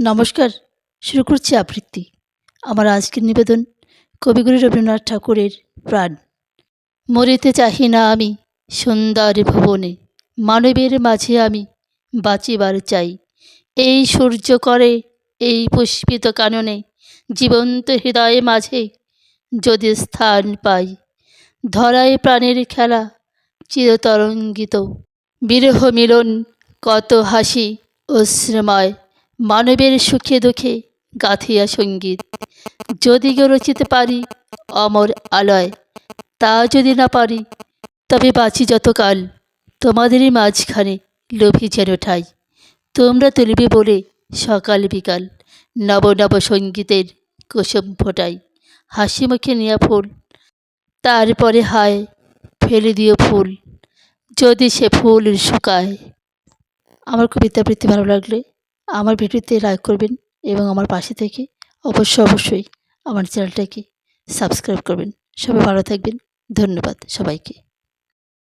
নমস্কার। শুরু করছি আবৃত্তি। আমার আজকের নিবেদন কবিগুরু রবীন্দ্রনাথ ঠাকুরের প্রাণ। মরিতে চাহি না আমি সুন্দর ভুবনে, মানবের মাঝে আমি বাঁচিবার চাই। এই সূর্য করে, এই পুষ্পিত কাননে, জীবন্ত হৃদয়ে মাঝে যদি স্থান পাই, ধরায় প্রাণের খেলা চিরতরঙ্গিত। বিরহ মিলন কত হাসি অশ্রময় মানবের সুখে দুঃখে গাথিয়া সংগীত। যদি কেউ রচিতে পারি অমর আলয়, তা যদি না পারি, তবে বাঁচি যতকাল তোমাদেরই মাঝখানে লোভী যেন ঠাই। তোমরা তুলবে বলে সকাল বিকাল নব নব সঙ্গীতের কুসুম ফোটাই। হাসি মুখে নেওয়া ফুল, তারপরে হায় ফেলে দিও ফুল। যদি সে ফুল শুকায়। আমার কবিতা আবৃত্তি ভালো লাগলে আমার ভিডিওতে লাইক করবেন এবং আমার পাশে থেকে অবশ্যই অবশ্যই আমার চ্যানেলটাকে সাবস্ক্রাইব করবেন। সবাই ভালো থাকবেন। ধন্যবাদ সবাইকে।